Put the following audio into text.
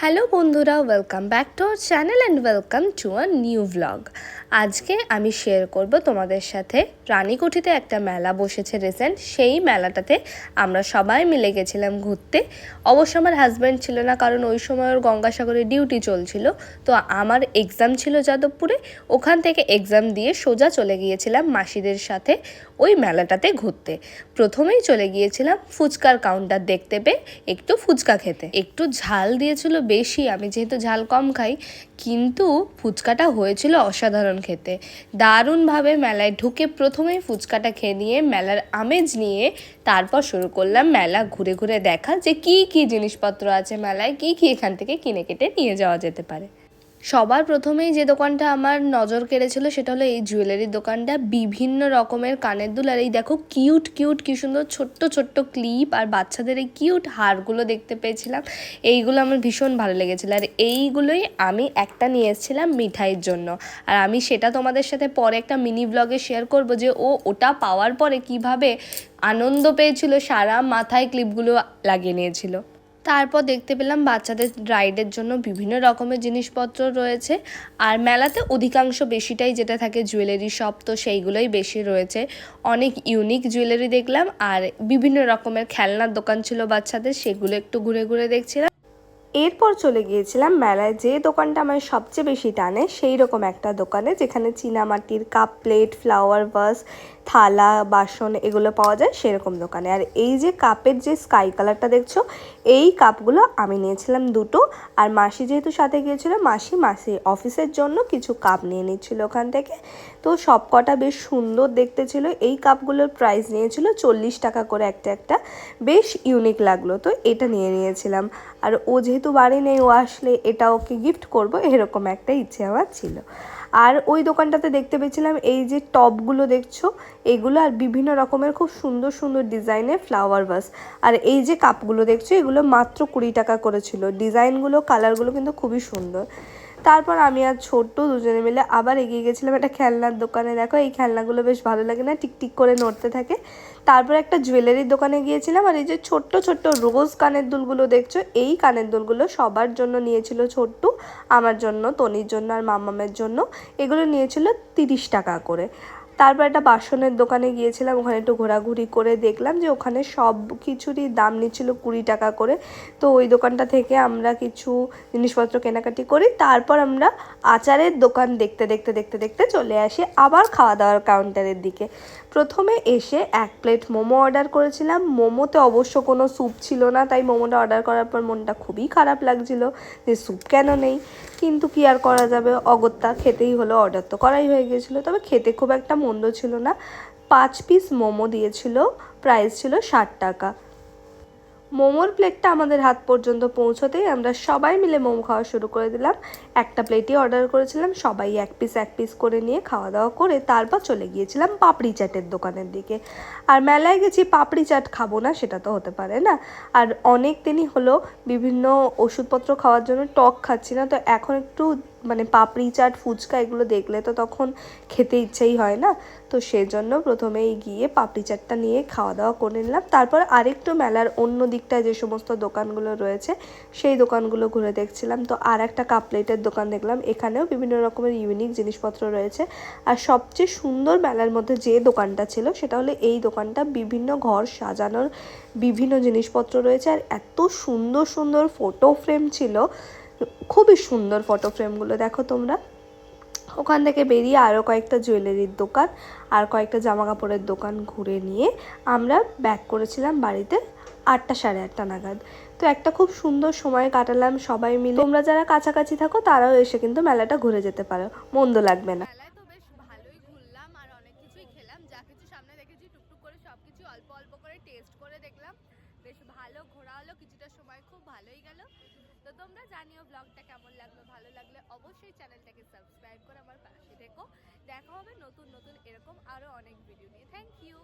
Hello বন্ধুরা welcome back to our channel and welcome to a new vlog আজকে আমি share করব তোমাদের সাথে রানীকুঠিতে একটা মেলা বসেছে রিসেন্ট সেই মেলাটাতে আমরা সবাই মিলে গেছিলাম ঘুরতে। অবশ্য আমার হাজব্যান্ড ছিল না, কারণ ওই সময় ওর গঙ্গাসাগরে ডিউটি চলছিল। তো আমার এক্সাম ছিল যাদবপুরে। ওখান থেকে এক্সাম দিয়ে সোজা চলে গিয়েছিলাম মাসিদের সাথে। ওই মেলাটাতে ঘুরতে। প্রথমেই চলে গিয়েছিলাম ফুচকার কাউন্টার দেখতে পেয়ে একটু ফুচকা খেতে। একটু ঝাল দিয়েছিল বেশি, আমি যেহেতু ঝাল কম খাই, কিন্তু ফুচকাটা হয়েছিল অসাধারণ খেতে। দারুণভাবে মেলায় ঢুকে প্রথমেই ফুচকাটা খেয়ে নিয়ে মেলার আমেজ নিয়ে তারপর শুরু করলাম মেলা ঘুরে ঘুরে দেখা যে কি কি জিনিসপত্র আছে মেলায়, কি কি এখান থেকে কিনে কেটে নিয়ে যাওয়া যেতে পারে। সবার প্রথমেই যে দোকানটা আমার নজর কেড়েছিল সেটা হলো এই জুয়েলারির দোকানটা। বিভিন্ন রকমের কানের দুল আর এই দেখো কিউট কিউট, কি সুন্দর ছোট্ট ছোট্ট ক্লিপ আর বাচ্চাদের এই কিউট হারগুলো দেখতে পেয়েছিলাম। এইগুলো আমার ভীষণ ভালো লেগেছিলো আর এইগুলোই আমি একটা নিয়ে এসেছিলাম মিঠাইয়ের জন্য। আর আমি সেটা তোমাদের সাথে পরে একটা মিনি ব্লগে শেয়ার করব যে ও ওটা পাওয়ার পরে কীভাবে আনন্দ পেয়েছিল, সারা মাথায় ক্লিপগুলো লাগিয়ে নিয়েছিল। তারপর দেখতে পেলাম বাচ্চাদের রাইডের জন্য বিভিন্ন রকমের জিনিসপত্র রয়েছে। আর মেলাতে অধিকাংশ বেশিটাই যেটা থাকে জুয়েলারি শপ, তো সেইগুলোই বেশি রয়েছে। অনেক ইউনিক জুয়েলারি দেখলাম আর বিভিন্ন রকমের খেলনার দোকান ছিল বাচ্চাদের, সেগুলো একটু ঘুরে ঘুরে দেখছিলাম। এরপর চলে গিয়েছিলাম মেলায়, যে দোকানটা আমার সবচেয়ে বেশি টানে সেই রকম একটা দোকানে, যেখানে চীনামাটির কাপ প্লেট, ফ্লাওয়ার ভাস থালা, বাসন এগুলো পাওয়া যায় সেরকম দোকানে। আর এই যে কাপের যে স্কাই কালারটা দেখছ, এই কাপগুলো আমি নিয়েছিলাম দুটো। আর মাসি যেহেতু সাথে গিয়েছিল, মাসি মাসি অফিসের জন্য কিছু কাপ নিয়ে নিচ্ছিল ওখান থেকে। তো সব কটা বেশ সুন্দর দেখতে ছিল। এই কাপগুলোর প্রাইস নিয়েছিল চল্লিশ টাকা করে একটা একটা। বেশ ইউনিক লাগল। তো এটা নিয়ে নিয়েছিলাম। আর ও যেহেতু বাড়ি নেই, ও আসলে এটা ওকে গিফট করব, এরকম একটা ইচ্ছে আমার ছিল। আর ওই দোকানটাতে দেখতে পেয়েছিলাম এই যে টপগুলো দেখছ, এগুলো আর বিভিন্ন রকমের খুব সুন্দর সুন্দর ডিজাইনের ফ্লাওয়ার ভাস আর এই যে কাপগুলো দেখছ, এগুলো মাত্র কুড়ি টাকা করেছিল ডিজাইনগুলো কালারগুলো কিন্তু খুবই সুন্দর। তারপর আমি আর ছোট্ট দুজনে মিলে আবার এগিয়ে গেছিলাম একটা খেলনার দোকানে। দেখো, এই খেলনাগুলো বেশ ভালো লাগে না, টিকটিক করে নড়তে থাকে। তারপর একটা জুয়েলারির দোকানে গিয়েছিলাম আর এই যে ছোট্ট ছোট্ট রোজ কানের দুলগুলো দেখছ, এই কানের দুলগুলো সবার জন্য নিয়েছিল ছোট্টু, আমার জন্য, তনির জন্য আর মামামের জন্য। এগুলো নিয়েছিল তিরিশ টাকা করে। তারপর একটা বাসনের দোকানে গিয়েছিলাম, ওখানে একটু ঘোরাঘুরি করে দেখলাম যে ওখানে সব কিছুরই দাম নিচ্ছিল কুড়ি টাকা করে। তো ওই দোকানটা থেকে আমরা কিছু জিনিসপত্র কেনাকাটি করি, তারপর আমরা আচারের দোকান দেখতে দেখতে দেখতে দেখতে চলে আসি আবার খাওয়া দাওয়ার কাউন্টারের দিকে। প্রথমে এসে এক প্লেট মোমো অর্ডার করেছিলাম। মোমোতে অবশ্য কোনো স্যুপ ছিল না, তাই মোমোটা অর্ডার করার পর মনটা খুবই খারাপ লাগছিল যে স্যুপ কেন নেই? কিন্তু কি আর করা যাবে? অগত্যা খেতেই হলো অর্ডার তো করাই হয়ে গেছিল তবে খেতে খুব একটা মন্দ ছিল না। পাঁচ পিস মোমো দিয়েছিল প্রাইস ছিল ষাট টাকা। মোমোর প্লেটটা আমাদের হাত পর্যন্ত পৌঁছতেই আমরা সবাই মিলে মোমো খাওয়া শুরু করে দিলাম। একটা প্লেটই অর্ডার করেছিলাম, সবাই এক পিস এক পিস করে নিয়ে খাওয়া দাওয়া করে তারপর চলে গিয়েছিলাম পাপড়ি চাটের দোকানের দিকে। আর মেলায় গেছি পাপড়ি চাট খাব না, সেটা তো হতে পারে না। আর অনেক দিনই হলো বিভিন্ন ওষুধপত্র খাওয়ার জন্য টক খাচ্ছি না, তো এখন একটু মানে পাপড়ি চাট, ফুচকা এগুলো দেখলে তো তখন খেতে ইচ্ছেই হয় না। তো সেজন্য প্রথমেই গিয়ে পাপড়ি চাটটা নিয়ে খাওয়া দাওয়া করে নিলাম। তারপর আরেকটু মেলার অন্য দিকটায় যে সমস্ত দোকানগুলো রয়েছে, সেই দোকানগুলো ঘুরে দেখছিলাম। তো আর একটা কাপ প্লেটের দোকান দেখলাম। এখানেও বিভিন্ন রকমের ইউনিক জিনিসপত্র রয়েছে। আর সবচেয়ে সুন্দর মেলার মধ্যে যে দোকানটা ছিল, সেটা হলো এই দোকানটা। বিভিন্ন ঘর সাজানোর বিভিন্ন জিনিসপত্র রয়েছে। আর এত সুন্দর সুন্দর ফটো ফ্রেম ছিল। খুবই সুন্দর ফটো ফ্রেমগুলো দেখো তোমরা। ওখান থেকে বেরিয়ে আরও কয়েকটা জুয়েলারির দোকান আর কয়েকটা জামা কাপড়ের দোকান ঘুরে নিয়ে আমরা ব্যাক করেছিলাম বাড়িতে আটটা সাড়ে আটটা নাগাদ। তো একটা খুব সুন্দর সময় কাটালাম সবাই মিলে। তোমরা যারা কাছাকাছি থাকো, তারাও এসে কিন্তু মেলাটা ঘুরে যেতে পারো। মন্দ লাগবে না। অল্প অল্প করে টেস্ট করে দেখলাম। বেশ ভালো ঘোরা হলো কিছুটা সময় খুব ভালোই গেল। তো তোমরা জানিও ব্লগটা কেমন লাগল, ভালো লাগলে অবশ্যই চ্যানেলটাকে সাবস্ক্রাইব করে আমার পাশে থেকো। দেখা হবে নতুন নতুন এরকম আরও অনেক ভিডিও নিয়ে। Thank you